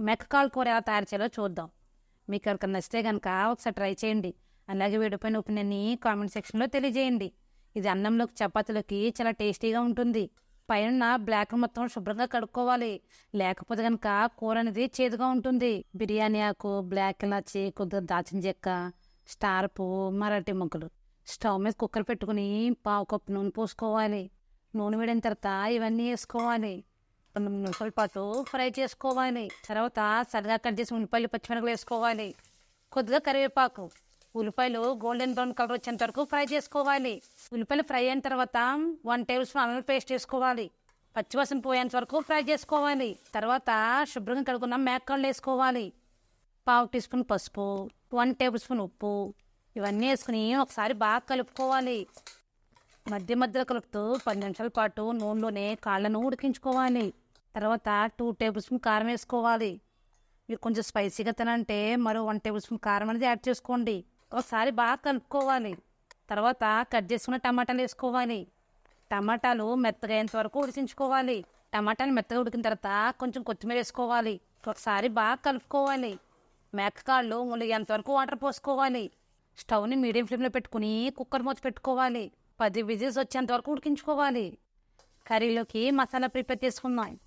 మెక్కకాల్ కూర ఎలా తయారు చేయాలో చూద్దాం. మీకు ఎవరికైనా నచ్చితే కనుక ఒకసారి ట్రై చేయండి. అలాగే వీడిపోయిన ఒపీనియన్ని కామెంట్ సెక్షన్లో తెలియజేయండి. ఇది అన్నంలోకి చపాతీలోకి చాలా టేస్టీగా ఉంటుంది. పైన బ్లాక్ మొత్తం శుభ్రంగా కడుక్కోవాలి. లేకపోతే కనుక కూర అనేది చేదుగా ఉంటుంది. బిర్యానీ ఆకు బ్లాక్ ఇలాచి కొద్దిగా దాచిన చెక్క స్టార్ పువ్వు మరాఠీ ముక్కలు. స్టవ్ మీద కుక్కర్ పెట్టుకుని పావు కప్పు నూనె పోసుకోవాలి. నూనె వేడిన తర్వాత ఇవన్నీ వేసుకోవాలి. రెండు నిమిషాల పాటు ఫ్రై చేసుకోవాలి. తర్వాత సరిగా కట్ చేసి ఉల్లిపాయలు పచ్చిమిరపకాయలు వేసుకోవాలి. కొద్దిగా కరివేపాకు. ఉల్లిపాయలు గోల్డెన్ బ్రౌన్ కలర్ వచ్చేంత వరకు ఫ్రై చేసుకోవాలి. ఉల్లిపాయలు ఫ్రై అయిన తర్వాత వన్ టేబుల్ స్పూన్ అల్లం పేస్ట్ వేసుకోవాలి. పచ్చివాసన పోయేంత వరకు ఫ్రై చేసుకోవాలి. తర్వాత శుభ్రంగా కడుక్కున్న మేకలు వేసుకోవాలి. పావు టీ స్పూన్ పసుపు వన్ టేబుల్ స్పూన్ ఉప్పు. ఇవన్నీ వేసుకుని ఒకసారి బాగా కలుపుకోవాలి. మధ్య మధ్యలో కలుపుతూ పది నిమిషాల పాటు నూనెలోనే కాళ్ళను ఉడికించుకోవాలి. తర్వాత టూ టేబుల్ స్పూన్ కారం వేసుకోవాలి. మీరు కొంచెం స్పైసీగా తినంటే మరో వన్ టేబుల్ స్పూన్ కారం అనేది యాడ్ చేసుకోండి. ఒకసారి బాగా కలుపుకోవాలి. తర్వాత కట్ చేసుకున్న టమాటాలు వేసుకోవాలి. టమాటాలు మెత్తగా అయ్యేంత వరకు ఉడికించుకోవాలి. టమాటాలు మెత్తగా ఉడికిన తర్వాత కొంచెం కొత్తిమీర వేసుకోవాలి. ఒకసారి బాగా కలుపుకోవాలి. మేకకాళ్ళు ముందుగా వరకు వాటర్ పోసుకోవాలి. స్టవ్ని మీడియం ఫ్లేమ్లో పెట్టుకుని కుక్కర్ మూత పెట్టుకోవాలి. పది విజిల్స్ వచ్చేంత వరకు ఉడికించుకోవాలి. కర్రీలోకి మసాలా ప్రిపేర్ చేసుకుందాం.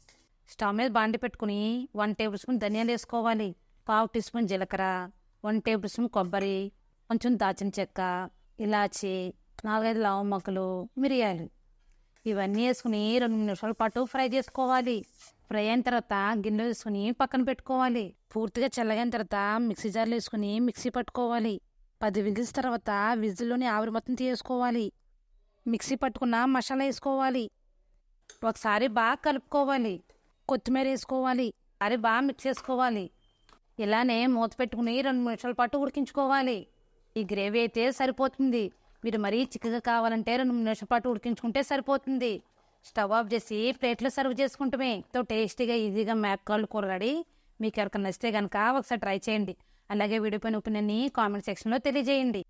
స్టవ్ మీద బాండి పెట్టుకుని వన్ టేబుల్ స్పూన్ ధనియాలు వేసుకోవాలి. పావు టీ స్పూన్ జీలకర్ర వన్ టేబుల్ స్పూన్ కొబ్బరి కొంచెం దాచిన చెక్క ఇలాచి నాలుగైదు లవం మొక్కలు మిరియాలు. ఇవన్నీ వేసుకుని రెండు నిమిషాల పాటు ఫ్రై చేసుకోవాలి. ఫ్రై అయిన తర్వాత గిన్నెలో వేసుకుని పక్కన పెట్టుకోవాలి. పూర్తిగా చల్లగైన తర్వాత మిక్సీ జార్లో వేసుకుని మిక్సీ పట్టుకోవాలి. పది విజిల్స్ తర్వాత విజిల్లోని ఆవిరి మొత్తం తీసుకోవాలి మిక్సీ పట్టుకున్న మసాలా వేసుకోవాలి. ఒకసారి బాగా కలుపుకోవాలి. కొత్తిమీర వేసుకోవాలి. అరే బాగా మిక్స్ చేసుకోవాలి. ఇలానే మూత పెట్టుకుని రెండు నిమిషాల పాటు ఉడికించుకోవాలి. ఈ గ్రేవీ అయితే సరిపోతుంది. మీరు మరీ చిక్కగా కావాలంటే రెండు నిమిషాల పాటు ఉడికించుకుంటే సరిపోతుంది. స్టవ్ ఆఫ్ చేసి ప్లేట్లో సర్వ్ చేసుకుంటామే. ఎంతో టేస్టీగా ఈజీగా మేకాళ్ళు కూర రెడీ మీకు ఎవరికైనా నచ్చితే కనుక ఒకసారి ట్రై చేయండి. అలాగే వీడియో పైన ఒపీనియన్ని కామెంట్ సెక్షన్లో తెలియజేయండి.